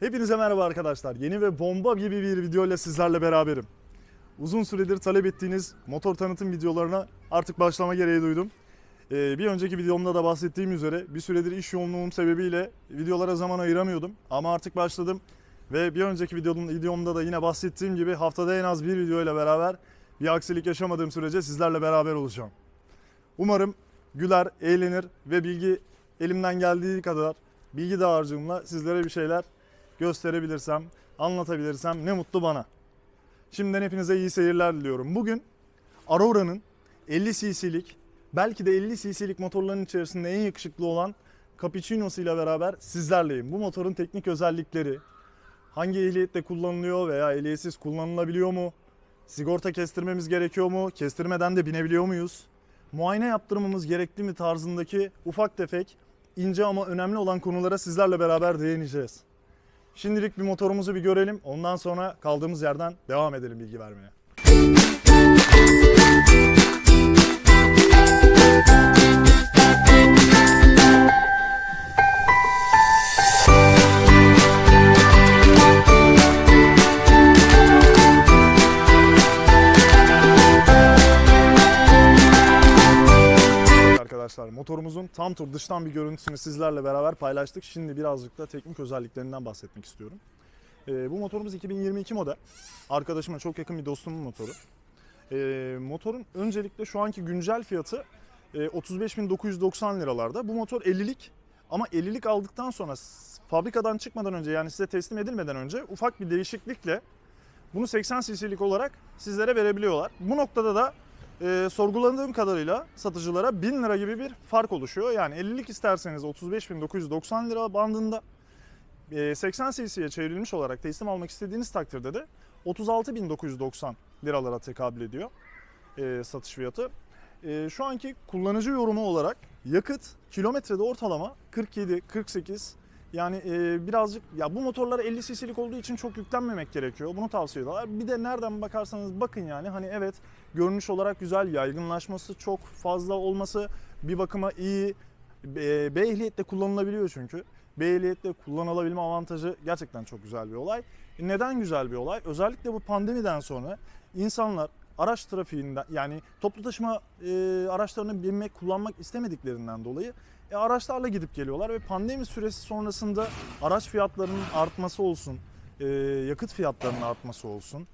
Hepinize merhaba arkadaşlar. Yeni ve bomba gibi bir video ile sizlerle beraberim. Uzun süredir talep ettiğiniz motor tanıtım videolarına artık başlama gereği duydum. Ee, bir önceki videomda da bahsettiğim üzere bir süredir iş yoğunluğum sebebiyle videolara zaman ayıramıyordum. Ama artık başladım ve bir önceki videom, videomda da yine bahsettiğim gibi haftada en az bir video ile beraber bir aksilik yaşamadığım sürece sizlerle beraber olacağım. Umarım güler, eğlenir ve bilgi elimden geldiği kadar bilgi dağarcığımla sizlere bir şeyler gösterebilirsem, anlatabilirsem ne mutlu bana. Şimdiden hepinize iyi seyirler diliyorum. Bugün Aurora'nın 50 cc'lik, belki de 50 cc'lik motorların içerisinde en yakışıklı olan Cappuccino'su ile beraber sizlerleyim. Bu motorun teknik özellikleri, hangi ehliyetle kullanılıyor veya ehliyetsiz kullanılabiliyor mu? Sigorta kestirmemiz gerekiyor mu? Kestirmeden de binebiliyor muyuz? Muayene yaptırmamız gerekli mi tarzındaki ufak tefek, ince ama önemli olan konulara sizlerle beraber değineceğiz. Şimdilik bir motorumuzu bir görelim. Ondan sonra kaldığımız yerden devam edelim bilgi vermeye. Tam tur dıştan bir görüntüsünü sizlerle beraber paylaştık. Şimdi birazcık da teknik özelliklerinden bahsetmek istiyorum. Ee, bu motorumuz 2022 model. Arkadaşıma çok yakın bir dostumun motoru. Ee, motorun öncelikle şu anki güncel fiyatı e, 35.990 liralarda. Bu motor 50'lik ama 50'lik aldıktan sonra fabrikadan çıkmadan önce yani size teslim edilmeden önce ufak bir değişiklikle bunu 80 cc'lik olarak sizlere verebiliyorlar. Bu noktada da e, sorguladığım kadarıyla satıcılara 1000 lira gibi bir fark oluşuyor. Yani 50'lik isterseniz 35.990 lira bandında e, 80 cc'ye çevrilmiş olarak teslim almak istediğiniz takdirde de 36.990 liralara tekabül ediyor e, satış fiyatı. E, şu anki kullanıcı yorumu olarak yakıt kilometrede ortalama 47-48 yani e, birazcık ya bu motorlar 50 cc'lik olduğu için çok yüklenmemek gerekiyor. Bunu tavsiye ediyorlar. Bir de nereden bakarsanız bakın yani hani evet görünüş olarak güzel, yaygınlaşması çok fazla olması bir bakıma iyi. B, ehliyetle kullanılabiliyor çünkü. B ehliyetle kullanılabilme avantajı gerçekten çok güzel bir olay. E, Neden güzel bir olay? Özellikle bu pandemiden sonra insanlar araç trafiğinden yani toplu taşıma e, araçlarını binmek, kullanmak istemediklerinden dolayı e, araçlarla gidip geliyorlar ve pandemi süresi sonrasında araç fiyatlarının artması olsun, e, yakıt fiyatlarının artması olsun,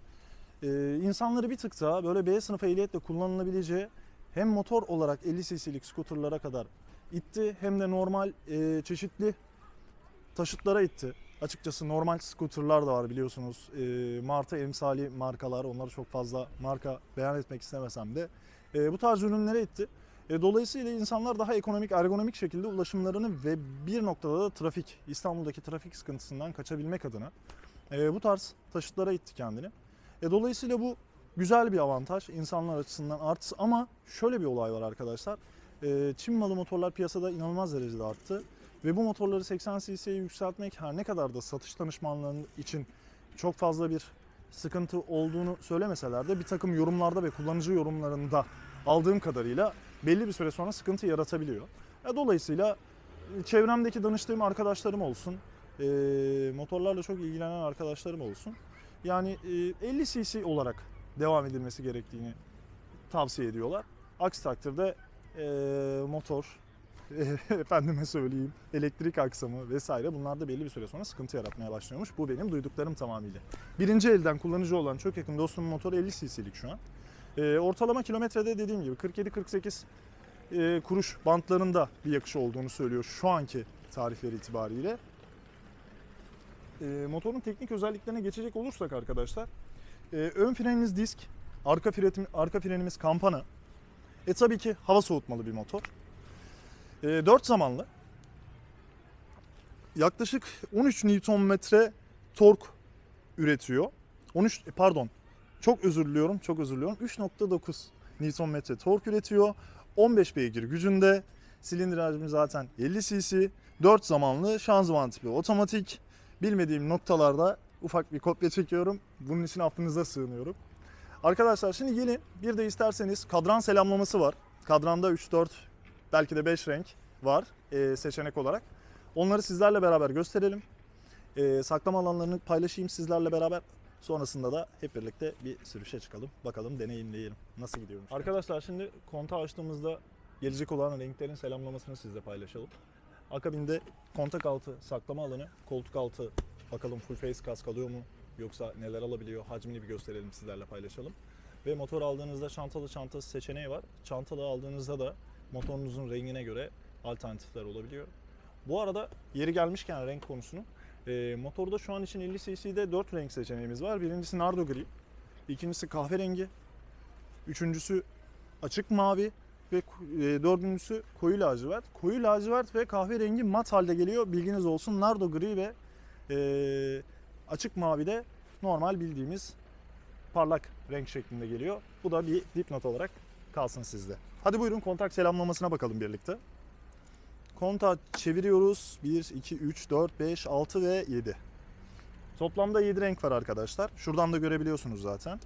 e, insanları bir tık daha böyle B sınıfı ehliyetle kullanılabileceği hem motor olarak 50 cc'lik skuterlara kadar itti hem de normal e, çeşitli taşıtlara itti. Açıkçası normal skuterlar da var biliyorsunuz. E, Martı emsali markalar onları çok fazla marka beyan etmek istemesem de e, bu tarz ürünlere itti. E, dolayısıyla insanlar daha ekonomik, ergonomik şekilde ulaşımlarını ve bir noktada da trafik, İstanbul'daki trafik sıkıntısından kaçabilmek adına e, bu tarz taşıtlara itti kendini. E, dolayısıyla bu güzel bir avantaj insanlar açısından artısı ama şöyle bir olay var arkadaşlar. E, Çin malı motorlar piyasada inanılmaz derecede arttı. Ve bu motorları 80 cc'ye yükseltmek her ne kadar da satış danışmanlarının için çok fazla bir sıkıntı olduğunu söylemeseler de bir takım yorumlarda ve kullanıcı yorumlarında aldığım kadarıyla belli bir süre sonra sıkıntı yaratabiliyor. E, Dolayısıyla e, çevremdeki danıştığım arkadaşlarım olsun, e, motorlarla çok ilgilenen arkadaşlarım olsun. Yani e, 50 cc olarak devam edilmesi gerektiğini tavsiye ediyorlar. Aksi takdirde motor, efendime söyleyeyim elektrik aksamı vesaire bunlar da belli bir süre sonra sıkıntı yaratmaya başlıyormuş. Bu benim duyduklarım tamamıyla. Birinci elden kullanıcı olan çok yakın dostumun motoru 50 cc'lik şu an. E, ortalama kilometrede dediğim gibi 47-48 e, kuruş bantlarında bir yakışı olduğunu söylüyor şu anki tarihleri itibariyle. E, motorun teknik özelliklerine geçecek olursak arkadaşlar, e, ön frenimiz disk, arka, frenim, arka frenimiz kampana. E tabii ki hava soğutmalı bir motor. E, 4 zamanlı. Yaklaşık 13 Nm tork üretiyor. 13 e, pardon. Çok özür. Çok özür diliyorum. 3.9 Nm tork üretiyor. 15 beygir gücünde. Silindir hacmi zaten 50 cc. 4 zamanlı şanzıman tipi otomatik. Bilmediğim noktalarda ufak bir kopya çekiyorum. Bunun için affınıza sığınıyorum. Arkadaşlar şimdi gelin bir de isterseniz kadran selamlaması var. Kadranda 3-4 belki de 5 renk var e, seçenek olarak. Onları sizlerle beraber gösterelim. e, saklama alanlarını paylaşayım sizlerle beraber. Sonrasında da hep birlikte bir sürüşe çıkalım. Bakalım deneyimleyelim. Nasıl gidiyormuş. Arkadaşlar şimdi kontağı açtığımızda gelecek olan renklerin selamlamasını sizle paylaşalım. Akabinde kontak altı saklama alanı, koltuk altı bakalım full face kask alıyor mu yoksa neler alabiliyor hacmini bir gösterelim sizlerle paylaşalım. Ve motor aldığınızda çantalı çantası seçeneği var. Çantalı aldığınızda da motorunuzun rengine göre alternatifler olabiliyor. Bu arada yeri gelmişken renk konusunu e, motorda şu an için 50 cc'de 4 renk seçeneğimiz var. Birincisi nardo gri, ikincisi kahverengi, üçüncüsü açık mavi ve e, dördüncüsü koyu lacivert. Koyu lacivert ve kahverengi mat halde geliyor. Bilginiz olsun. Nardo gri ve e, açık mavi de normal bildiğimiz parlak renk şeklinde geliyor. Bu da bir dipnot olarak kalsın sizde. Hadi buyurun kontak selamlamasına bakalım birlikte. Kontak çeviriyoruz. 1, 2, 3, 4, 5, 6 ve 7. Toplamda 7 renk var arkadaşlar. Şuradan da görebiliyorsunuz zaten.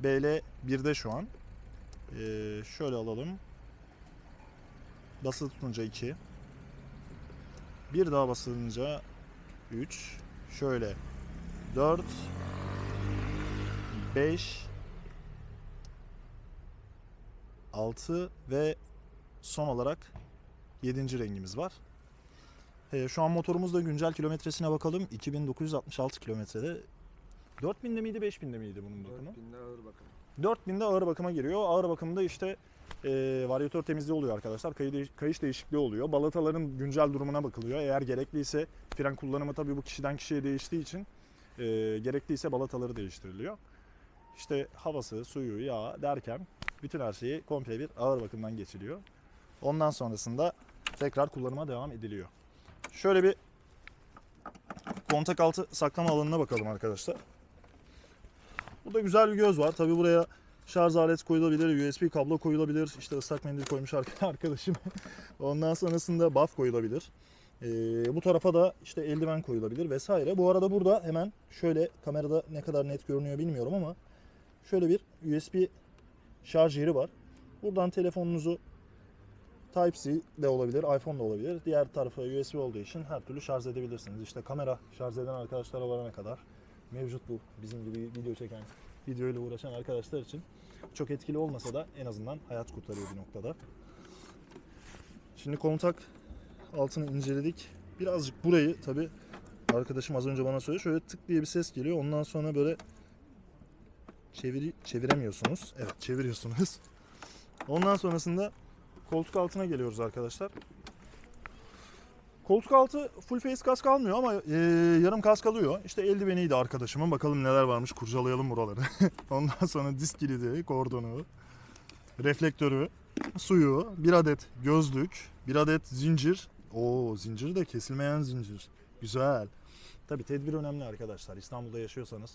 BL 1'de şu an. Ee, şöyle alalım. Basılı tutunca 2. Bir daha basılınca 3. Şöyle 4 5 6 ve son olarak 7. rengimiz var. Ee, şu an motorumuzda güncel kilometresine bakalım. 2966 kilometrede. 4000'de miydi 5000'de miydi bunun bakımı? 4000'de ağır bakım. 4000'de ağır bakıma giriyor. Ağır bakımda işte e, varyatör temizliği oluyor arkadaşlar. Kayı değiş- kayış değişikliği oluyor. Balataların güncel durumuna bakılıyor. Eğer gerekliyse fren kullanımı tabii bu kişiden kişiye değiştiği için e, gerekliyse balataları değiştiriliyor. İşte havası, suyu, yağı derken bütün her şeyi komple bir ağır bakımdan geçiliyor. Ondan sonrasında tekrar kullanıma devam ediliyor. Şöyle bir kontak altı saklama alanına bakalım arkadaşlar. Burada güzel bir göz var. Tabi buraya şarj aleti koyulabilir, USB kablo koyulabilir. İşte ıslak mendil koymuş arka- arkadaşım. Ondan sonrasında buff koyulabilir. Ee, bu tarafa da işte eldiven koyulabilir vesaire. Bu arada burada hemen şöyle kamerada ne kadar net görünüyor bilmiyorum ama şöyle bir USB şarj yeri var. Buradan telefonunuzu Type-C de olabilir, iPhone da olabilir. Diğer tarafa USB olduğu için her türlü şarj edebilirsiniz. İşte kamera şarj eden arkadaşlara varana kadar mevcut bu. Bizim gibi video çeken, video ile uğraşan arkadaşlar için çok etkili olmasa da en azından hayat kurtarıyor bir noktada. Şimdi kontak altını inceledik. Birazcık burayı tabi arkadaşım az önce bana söyledi. Şöyle tık diye bir ses geliyor. Ondan sonra böyle çeviri, çeviremiyorsunuz. Evet çeviriyorsunuz. Ondan sonrasında koltuk altına geliyoruz arkadaşlar. Koltuk altı full face kask almıyor ama e, yarım kask alıyor. İşte eldiveniydi arkadaşımın. Bakalım neler varmış kurcalayalım buraları. Ondan sonra disk kilidi, kordonu, reflektörü, suyu, bir adet gözlük, bir adet zincir. Oo zincir de kesilmeyen zincir. Güzel. Tabi tedbir önemli arkadaşlar. İstanbul'da yaşıyorsanız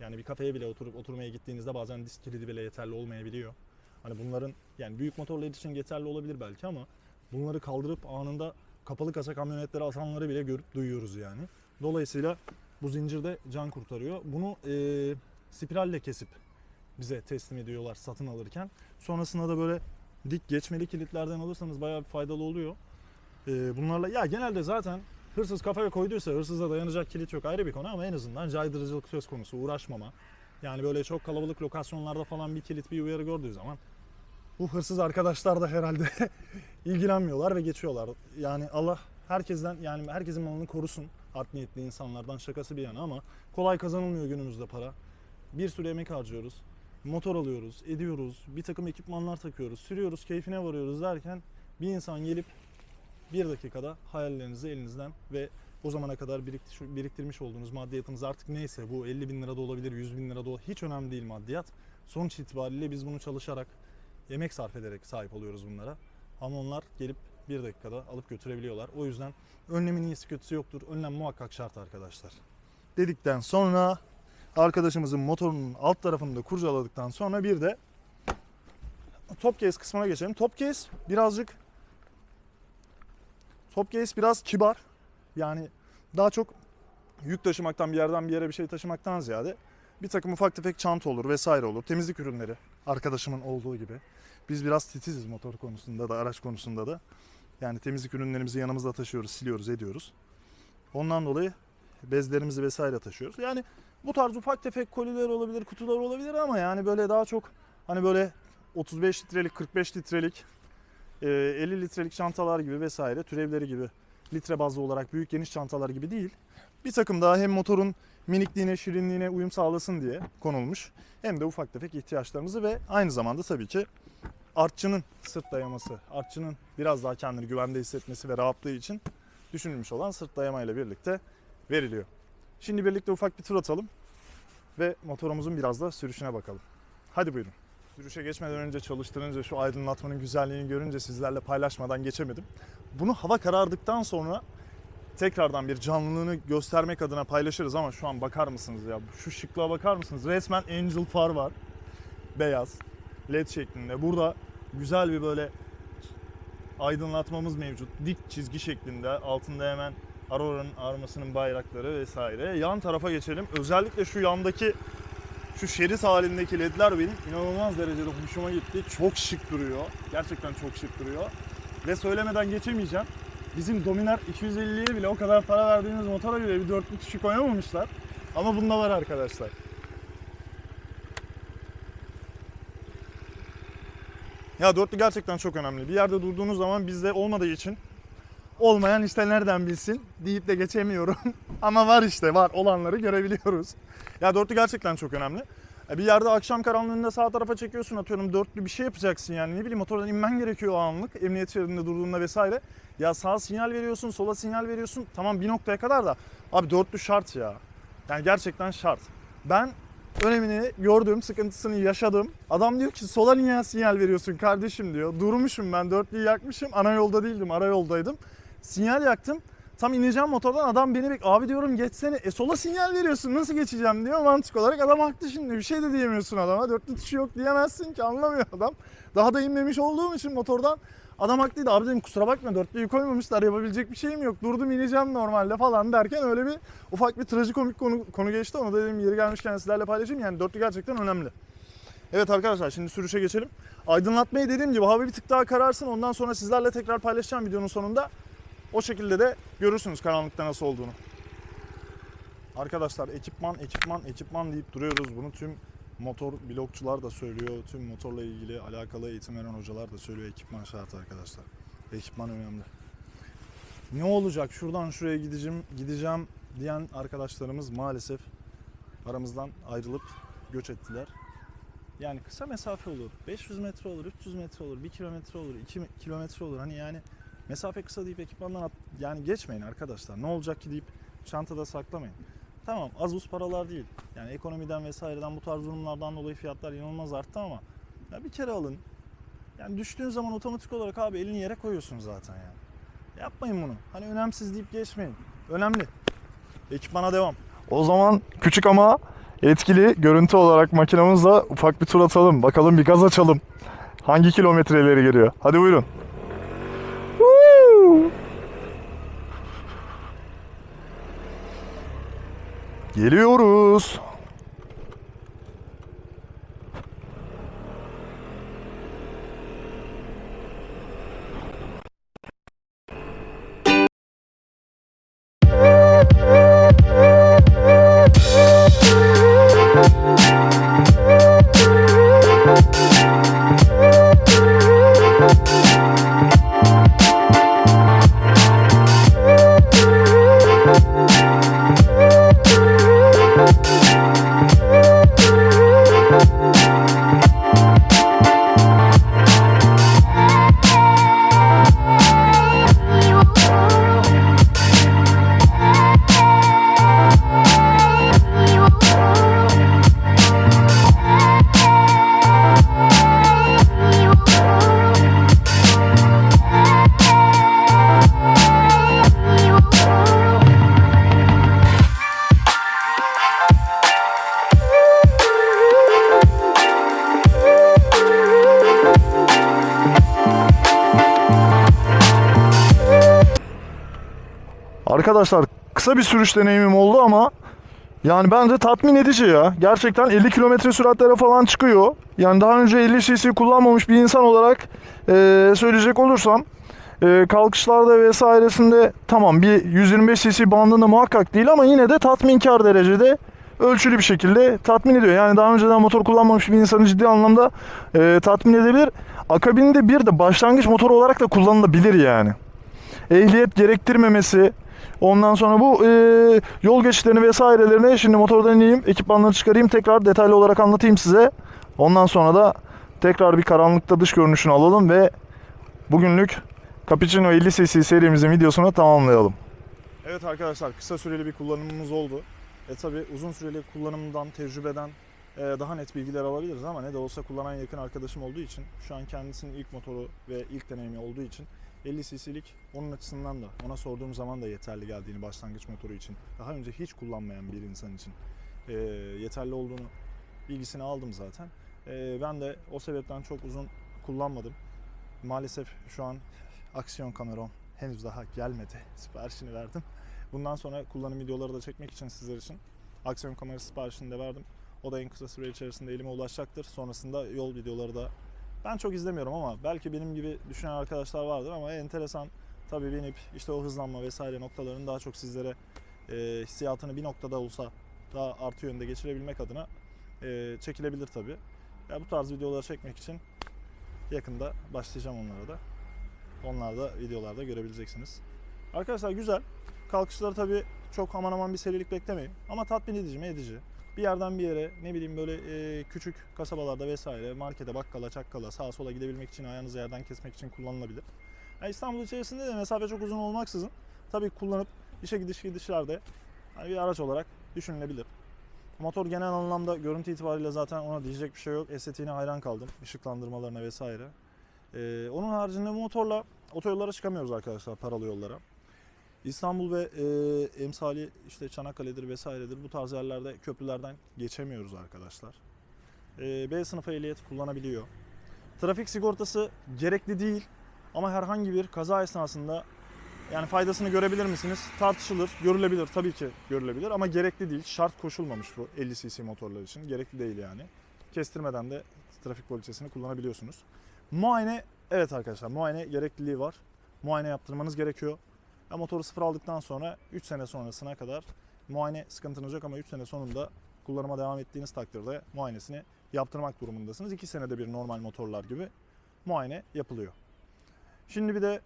yani bir kafeye bile oturup oturmaya gittiğinizde bazen disk kilidi bile yeterli olmayabiliyor. Hani bunların yani büyük motorlar için yeterli olabilir belki ama bunları kaldırıp anında kapalı kasa kamyonetlere atanları bile görüp duyuyoruz yani. Dolayısıyla bu zincir de can kurtarıyor. Bunu e, spiralle kesip bize teslim ediyorlar satın alırken. Sonrasında da böyle dik geçmeli kilitlerden alırsanız bayağı bir faydalı oluyor. E, bunlarla ya genelde zaten hırsız kafaya koyduysa hırsıza dayanacak kilit yok ayrı bir konu ama en azından caydırıcılık söz konusu uğraşmama. Yani böyle çok kalabalık lokasyonlarda falan bir kilit bir uyarı gördüğü zaman bu hırsız arkadaşlar da herhalde ilgilenmiyorlar ve geçiyorlar. Yani Allah herkesten yani herkesin malını korusun art niyetli insanlardan şakası bir yana ama kolay kazanılmıyor günümüzde para. Bir sürü emek harcıyoruz. Motor alıyoruz, ediyoruz, bir takım ekipmanlar takıyoruz, sürüyoruz, keyfine varıyoruz derken bir insan gelip bir dakikada hayallerinizi elinizden ve o zamana kadar biriktir- biriktirmiş olduğunuz maddiyatınız artık neyse bu 50 bin lira da olabilir, 100 bin lira da olabilir. Hiç önemli değil maddiyat. Sonuç itibariyle biz bunu çalışarak, emek sarf ederek sahip oluyoruz bunlara. Ama onlar gelip bir dakikada alıp götürebiliyorlar. O yüzden önlemin iyisi kötüsü yoktur. Önlem muhakkak şart arkadaşlar. Dedikten sonra arkadaşımızın motorunun alt tarafını da kurcaladıktan sonra bir de top case kısmına geçelim. Top case birazcık top case biraz kibar. Yani daha çok yük taşımaktan bir yerden bir yere bir şey taşımaktan ziyade bir takım ufak tefek çanta olur vesaire olur. Temizlik ürünleri arkadaşımın olduğu gibi. Biz biraz titiziz motor konusunda da araç konusunda da. Yani temizlik ürünlerimizi yanımızda taşıyoruz, siliyoruz, ediyoruz. Ondan dolayı bezlerimizi vesaire taşıyoruz. Yani bu tarz ufak tefek koliler olabilir, kutular olabilir ama yani böyle daha çok hani böyle 35 litrelik, 45 litrelik, e, 50 litrelik çantalar gibi vesaire türevleri gibi litre bazlı olarak büyük geniş çantalar gibi değil. Bir takım daha hem motorun minikliğine, şirinliğine uyum sağlasın diye konulmuş. Hem de ufak tefek ihtiyaçlarımızı ve aynı zamanda tabii ki artçının sırt dayaması, artçının biraz daha kendini güvende hissetmesi ve rahatlığı için düşünülmüş olan sırt dayamayla birlikte veriliyor. Şimdi birlikte ufak bir tur atalım ve motorumuzun biraz da sürüşüne bakalım. Hadi buyurun. Sürüşe geçmeden önce çalıştırınca şu aydınlatmanın güzelliğini görünce sizlerle paylaşmadan geçemedim. Bunu hava karardıktan sonra tekrardan bir canlılığını göstermek adına paylaşırız ama şu an bakar mısınız ya? Şu şıklığa bakar mısınız? Resmen Angel far var. Beyaz. LED şeklinde. Burada güzel bir böyle aydınlatmamız mevcut. Dik çizgi şeklinde. Altında hemen Aurora'nın armasının bayrakları vesaire. Yan tarafa geçelim. Özellikle şu yandaki şu şerit halindeki ledler benim inanılmaz derecede hoşuma gitti. Çok şık duruyor. Gerçekten çok şık duruyor. Ve söylemeden geçemeyeceğim. Bizim Dominar 250'ye bile o kadar para verdiğimiz motora bile bir dörtlü tuşu koyamamışlar. Ama bunda var arkadaşlar. Ya dörtlü gerçekten çok önemli. Bir yerde durduğunuz zaman bizde olmadığı için olmayan işte nereden bilsin deyip de geçemiyorum. Ama var işte var olanları görebiliyoruz. Ya dörtlü gerçekten çok önemli. E, Bir yerde akşam karanlığında sağ tarafa çekiyorsun atıyorum dörtlü bir şey yapacaksın yani ne bileyim motordan inmen gerekiyor o anlık emniyet şeridinde durduğunda vesaire. Ya sağa sinyal veriyorsun sola sinyal veriyorsun tamam bir noktaya kadar da abi dörtlü şart ya. Yani gerçekten şart. Ben önemini gördüm, sıkıntısını yaşadım. Adam diyor ki sola niye sinyal veriyorsun kardeşim diyor. Durmuşum ben dörtlüyü yakmışım ana yolda değildim ara yoldaydım. Sinyal yaktım. Tam ineceğim motordan adam beni bek abi diyorum geçsene. E sola sinyal veriyorsun nasıl geçeceğim diyor mantık olarak adam haklı şimdi bir şey de diyemiyorsun adama. Dörtlü tuşu yok diyemezsin ki anlamıyor adam. Daha da inmemiş olduğum için motordan adam haklıydı abi dedim kusura bakma dörtlüyü koymamışlar yapabilecek bir şeyim yok. Durdum ineceğim normalde falan derken öyle bir ufak bir trajikomik konu, konu geçti. Onu da dedim yeri gelmişken sizlerle paylaşayım yani dörtlü gerçekten önemli. Evet arkadaşlar şimdi sürüşe geçelim. Aydınlatmayı dediğim gibi hava bir tık daha kararsın ondan sonra sizlerle tekrar paylaşacağım videonun sonunda. O şekilde de görürsünüz karanlıkta nasıl olduğunu. Arkadaşlar ekipman, ekipman, ekipman deyip duruyoruz. Bunu tüm motor blokçular da söylüyor. Tüm motorla ilgili alakalı eğitim veren hocalar da söylüyor. Ekipman şart arkadaşlar. Ekipman önemli. Ne olacak şuradan şuraya gideceğim, gideceğim diyen arkadaşlarımız maalesef aramızdan ayrılıp göç ettiler. Yani kısa mesafe olur. 500 metre olur, 300 metre olur, 1 kilometre olur, 2 kilometre olur. Hani yani mesafe kısa deyip ekipmandan at, yani geçmeyin arkadaşlar. Ne olacak ki deyip çantada saklamayın. Tamam az buz paralar değil. Yani ekonomiden vesaireden bu tarz durumlardan dolayı fiyatlar inanılmaz arttı ama ya bir kere alın. Yani düştüğün zaman otomatik olarak abi elini yere koyuyorsun zaten yani. Yapmayın bunu. Hani önemsiz deyip geçmeyin. Önemli. Ekipmana devam. O zaman küçük ama etkili görüntü olarak makinamızla ufak bir tur atalım. Bakalım bir gaz açalım. Hangi kilometreleri geliyor? Hadi buyurun. Geliyoruz. Kısa bir sürüş deneyimim oldu ama yani bence tatmin edici ya. Gerçekten 50 kilometre süratlere falan çıkıyor. Yani daha önce 50 cc kullanmamış bir insan olarak eee, söyleyecek olursam e, kalkışlarda vesairesinde tamam bir 125 cc bandında muhakkak değil ama yine de tatminkar derecede ölçülü bir şekilde tatmin ediyor. Yani daha önceden motor kullanmamış bir insanı ciddi anlamda e, tatmin edebilir. Akabinde bir de başlangıç motoru olarak da kullanılabilir yani. Ehliyet gerektirmemesi, ondan sonra bu e, yol geçişlerini vesairelerini şimdi motordan ineyim, ekipmanları çıkarayım tekrar detaylı olarak anlatayım size. Ondan sonra da tekrar bir karanlıkta dış görünüşünü alalım ve bugünlük Cappuccino 50 cc serimizin videosunu tamamlayalım. Evet arkadaşlar kısa süreli bir kullanımımız oldu. E tabi uzun süreli kullanımdan, tecrübeden e, daha net bilgiler alabiliriz ama ne de olsa kullanan yakın arkadaşım olduğu için şu an kendisinin ilk motoru ve ilk deneyimi olduğu için 50 cc'lik onun açısından da ona sorduğum zaman da yeterli geldiğini başlangıç motoru için daha önce hiç kullanmayan bir insan için e, yeterli olduğunu bilgisini aldım zaten. E, ben de o sebepten çok uzun kullanmadım. Maalesef şu an aksiyon kameram henüz daha gelmedi. Siparişini verdim. Bundan sonra kullanım videoları da çekmek için sizler için aksiyon kamerası siparişini de verdim. O da en kısa süre içerisinde elime ulaşacaktır. Sonrasında yol videoları da ben çok izlemiyorum ama belki benim gibi düşünen arkadaşlar vardır ama enteresan tabii binip işte o hızlanma vesaire noktalarını daha çok sizlere e, hissiyatını bir noktada olsa daha artı yönde geçirebilmek adına e, çekilebilir tabii. Ya bu tarz videoları çekmek için yakında başlayacağım onlara da. Onlar da videolarda görebileceksiniz. Arkadaşlar güzel. Kalkışları tabii çok aman aman bir serilik beklemeyin. Ama tatmin edici mi edici. Bir yerden bir yere ne bileyim böyle e, küçük kasabalarda vesaire markete, bakkala, çakkala sağa sola gidebilmek için ayağınızı yerden kesmek için kullanılabilir. Yani İstanbul içerisinde de mesafe çok uzun olmaksızın tabii kullanıp işe gidiş gidişlerde hani bir araç olarak düşünülebilir. Motor genel anlamda görüntü itibariyle zaten ona diyecek bir şey yok. Estetiğine hayran kaldım. Işıklandırmalarına vesaire. Ee, onun haricinde motorla otoyollara çıkamıyoruz arkadaşlar paralı yollara. İstanbul ve e, emsali işte Çanakkale'dir vesairedir bu tarz yerlerde köprülerden geçemiyoruz arkadaşlar. E, B sınıfı ehliyet kullanabiliyor. Trafik sigortası gerekli değil ama herhangi bir kaza esnasında yani faydasını görebilir misiniz? Tartışılır, görülebilir tabii ki görülebilir ama gerekli değil. Şart koşulmamış bu 50 cc motorlar için. Gerekli değil yani. Kestirmeden de trafik poliçesini kullanabiliyorsunuz. Muayene evet arkadaşlar muayene gerekliliği var. Muayene yaptırmanız gerekiyor. Ya motoru sıfır aldıktan sonra 3 sene sonrasına kadar muayene sıkıntınız yok ama 3 sene sonunda kullanıma devam ettiğiniz takdirde muayenesini yaptırmak durumundasınız. 2 senede bir normal motorlar gibi muayene yapılıyor. Şimdi bir de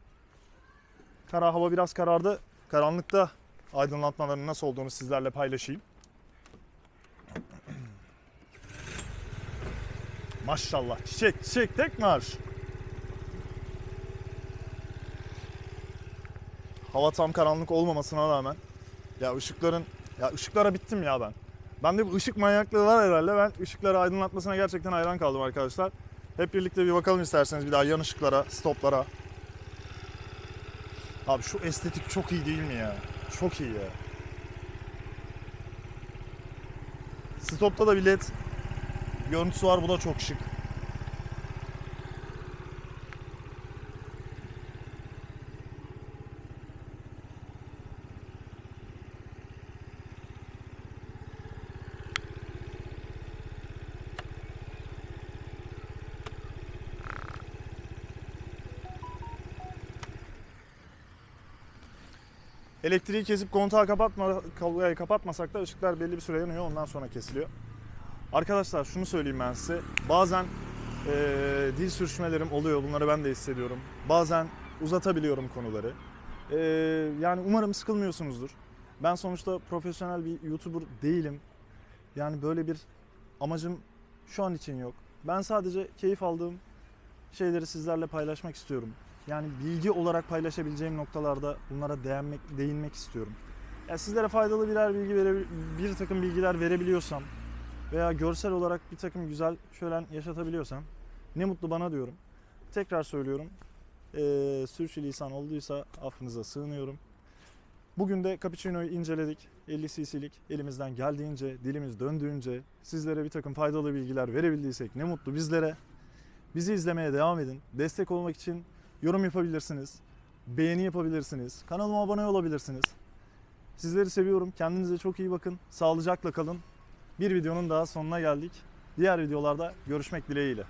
kara hava biraz karardı. Karanlıkta aydınlatmaların nasıl olduğunu sizlerle paylaşayım. Maşallah çiçek çiçek tek marş. Hava tam karanlık olmamasına rağmen ya ışıkların ya ışıklara bittim ya ben. Bende bu ışık manyaklığı var herhalde. Ben ışıkları aydınlatmasına gerçekten hayran kaldım arkadaşlar. Hep birlikte bir bakalım isterseniz bir daha yan ışıklara, stoplara. Abi şu estetik çok iyi değil mi ya? Çok iyi ya. Stopta da bir led görüntüsü var. Bu da çok şık. Elektriği kesip kontağı kapatma, kapatmasak da ışıklar belli bir süre yanıyor ondan sonra kesiliyor. Arkadaşlar şunu söyleyeyim ben size. Bazen eee, dil sürüşmelerim oluyor. Bunları ben de hissediyorum. Bazen uzatabiliyorum konuları. Eee, yani umarım sıkılmıyorsunuzdur. Ben sonuçta profesyonel bir YouTuber değilim. Yani böyle bir amacım şu an için yok. Ben sadece keyif aldığım şeyleri sizlerle paylaşmak istiyorum. Yani bilgi olarak paylaşabileceğim noktalarda bunlara değinmek, değinmek istiyorum. Ya sizlere faydalı birer bilgi vere, bir takım bilgiler verebiliyorsam veya görsel olarak bir takım güzel şölen yaşatabiliyorsam ne mutlu bana diyorum. Tekrar söylüyorum. Ee, sürçülisan olduysa affınıza sığınıyorum. Bugün de Cappuccino'yu inceledik. 50 cc'lik elimizden geldiğince, dilimiz döndüğünce sizlere bir takım faydalı bilgiler verebildiysek ne mutlu bizlere. Bizi izlemeye devam edin. Destek olmak için yorum yapabilirsiniz. Beğeni yapabilirsiniz. Kanalıma abone olabilirsiniz. Sizleri seviyorum. Kendinize çok iyi bakın. Sağlıcakla kalın. Bir videonun daha sonuna geldik. Diğer videolarda görüşmek dileğiyle.